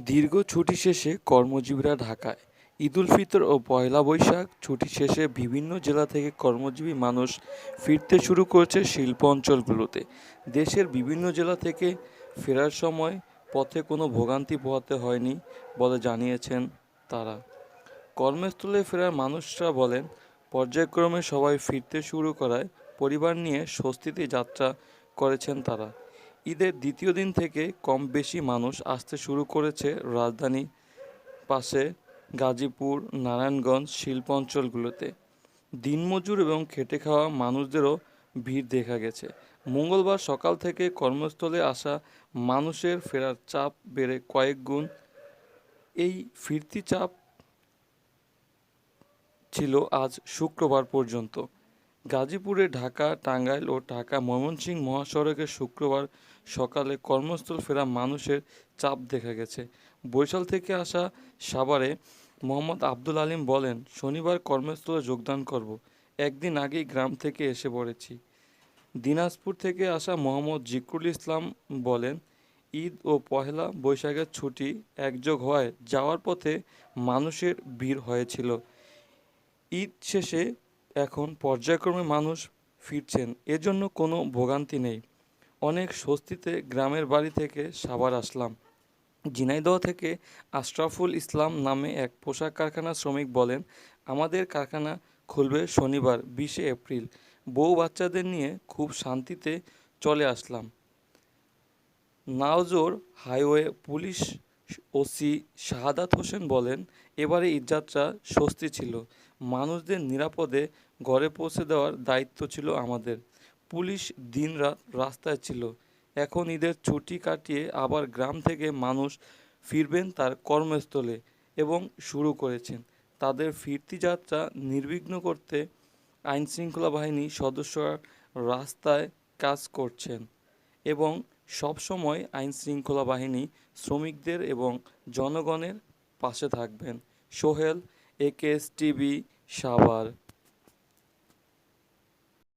দীর্ঘ ছুটি শেষে কর্মজীবীরা ঢাকায়। ঈদুল ফিতর ও পয়লা বৈশাখ ছুটি শেষে বিভিন্ন জেলা থেকে কর্মজীবী মানুষ ফিরতে শুরু করেছে শিল্প অঞ্চলগুলোতে। দেশের বিভিন্ন জেলা থেকে ফেরার সময় পথে কোনো ভোগান্তি পোহাতে হয়নি বলে জানিয়েছেন তারা। কর্মস্থলে ফেরার মানুষরা বলেন, পর্যায়ক্রমে সবাই ফিরতে শুরু করায় পরিবার নিয়ে স্বস্তিতে যাত্রা করেছেন তারা। ঈদের দ্বিতীয় দিন থেকে কম বেশি মানুষ আসতে শুরু করেছে রাজধানী পাশে গাজীপুর, নারায়ণগঞ্জ শিল্প অঞ্চলগুলোতে। দিনমজুর এবং খেটে খাওয়া মানুষদেরও ভিড় দেখা গেছে। মঙ্গলবার সকাল থেকে কর্মস্থলে আসা মানুষের ফেরার চাপ বেড়ে কয়েক গুণ। এই ফিরতি চাপ ছিল আজ শুক্রবার পর্যন্ত। গাজীপুরে ঢাকা, টাঙ্গাইল ও ঢাকা ময়মনসিংহ মহাসড়কে শুক্রবার সকালে কর্মস্থল ফেরা মানুষের চাপ দেখা গেছে। বরিশাল থেকে আসা সাভারে মোহাম্মদ আব্দুল আলিম বলেন, শনিবার কর্মস্থলে যোগদান করব। একদিন আগেই গ্রাম থেকে এসে পড়েছি। দিনাজপুর থেকে আসা মোহাম্মদ জিকরুল ইসলাম বলেন, ঈদ ও পহেলা বৈশাখের ছুটি একযোগ হয়। যাওয়ার পথে মানুষের ভিড় হয়েছিল। ঈদ শেষে এখন পর্যায়ক্রমে মানুষ ফিরছেন, এজন্য কোনো ভোগান্তি নেই। অনেক স্বস্তিতে গ্রামের বাড়ি থেকে সাবার আসলাম। ঝিনাইদহ থেকে আশরাফুল ইসলাম নামে এক পোশাক কারখানার শ্রমিক বলেন, আমাদের কারখানা খুলবে শনিবার, বিশে এপ্রিল। বউ বাচ্চাদের নিয়ে খুব শান্তিতে চলে আসলাম। Naojor highway police OC Shahadat Hossain বলেন, এবারে ঈদযাত্রা স্বস্তি ছিল। মানুষদের নিরাপদে ঘরে পৌঁছে দেওয়ার দায়িত্ব ছিল আমাদের। পুলিশ দিনরাত রাস্তায় ছিল। এখন ঈদের ছুটি কাটিয়ে আবার গ্রাম থেকে মানুষ ফিরবেন তার কর্মস্থলে এবং শুরু করেছেন। তাদের ফিরতি যাত্রা নির্বিঘ্ন করতে আইনশৃঙ্খলা বাহিনী সদস্যরা রাস্তায় কাজ করছেন এবং সবসময় আইনশৃঙ্খলা বাহিনী শ্রমিকদের এবং জনগণের পাশে থাকবেন। Sohel AKS TV Savar.